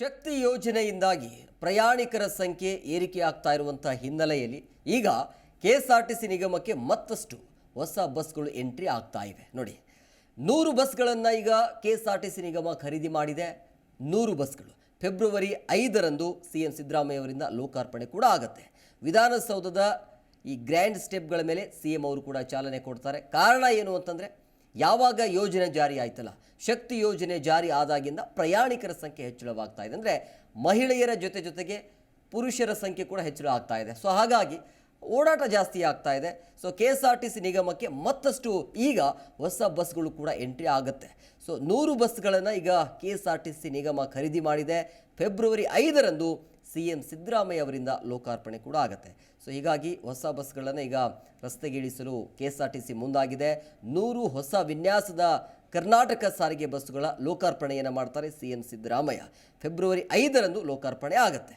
ಶಕ್ತಿ ಯೋಜನೆಯಿಂದಾಗಿ ಪ್ರಯಾಣಿಕರ ಸಂಖ್ಯೆ ಏರಿಕೆ ಆಗ್ತಾ ಇರುವಂಥ ಹಿನ್ನೆಲೆಯಲ್ಲಿ ಈಗ ಕೆ ನಿಗಮಕ್ಕೆ ಮತ್ತಷ್ಟು ಹೊಸ ಬಸ್ಗಳು ಎಂಟ್ರಿ ಆಗ್ತಾ ಇವೆ. ನೋಡಿ, ನೂರು ಬಸ್ಗಳನ್ನು ಈಗ ಕೆ ನಿಗಮ ಖರೀದಿ ಮಾಡಿದೆ. ನೂರು ಬಸ್ಗಳು. ಫೆಬ್ರವರಿ ಐದರಂದು ಸಿ ಎಂ ಸಿದ್ದರಾಮಯ್ಯ ಅವರಿಂದ ಲೋಕಾರ್ಪಣೆ ಕೂಡ ಆಗುತ್ತೆ. ವಿಧಾನಸೌಧದ ಈ ಗ್ರ್ಯಾಂಡ್ ಸ್ಟೆಪ್ಗಳ ಮೇಲೆ ಸಿ ಎಂ ಅವರು ಕೂಡ ಚಾಲನೆ ಕೊಡ್ತಾರೆ. ಕಾರಣ ಏನು ಅಂತಂದರೆ ಯಾವಾಗ ಯೋಜನೆ ಜಾರಿ ಆಯ್ತಲ್ಲ? ಶಕ್ತಿ ಯೋಜನೆ ಜಾರಿ ಆದಾಗಿಂದ ಪ್ರಯಾಣಿಕರ ಸಂಖ್ಯೆ ಹೆಚ್ಚಳವಾಗ್ತಾ ಇದೆ. ಅಂದರೆ ಮಹಿಳೆಯರ ಜೊತೆ ಜೊತೆಗೆ ಪುರುಷರ ಸಂಖ್ಯೆ ಕೂಡ ಹೆಚ್ಚಳ ಆಗ್ತಾ ಇದೆ. ಸೊ ಹಾಗಾಗಿ ಓಡಾಟ ಜಾಸ್ತಿ ಆಗ್ತಾ ಇದೆ. So K S R T C ನಿಗಮಕ್ಕೆ ಮತ್ತಷ್ಟು ಈಗ ಹೊಸ ಬಸ್ಗಳು ಕೂಡ ಎಂಟ್ರಿ ಆಗುತ್ತೆ. ಸೊ ನೂರು ಬಸ್ಗಳನ್ನು ಈಗ K S R T C ನಿಗಮ ಖರೀದಿ ಮಾಡಿದೆ. ಫೆಬ್ರವರಿ ಐದರಂದು ಸಿ ಎಂ ಸಿದ್ದರಾಮಯ್ಯ ಅವರಿಂದ ಲೋಕಾರ್ಪಣೆ ಕೂಡ ಆಗುತ್ತೆ. ಸೊ ಹೀಗಾಗಿ ಹೊಸ ಬಸ್ಗಳನ್ನು ಈಗ ರಸ್ತೆಗೆ ಇಳಿಸಲು K S R T C ಮುಂದಾಗಿದೆ. ನೂರು ಹೊಸ ವಿನ್ಯಾಸದ ಕರ್ನಾಟಕ ಸಾರಿಗೆ ಬಸ್ಸುಗಳ ಲೋಕಾರ್ಪಣೆಯನ್ನು ಮಾಡ್ತಾರೆ ಸಿ ಎಂ ಸಿದ್ದರಾಮಯ್ಯ. ಫೆಬ್ರವರಿ ಐದರಂದು ಲೋಕಾರ್ಪಣೆ ಆಗುತ್ತೆ.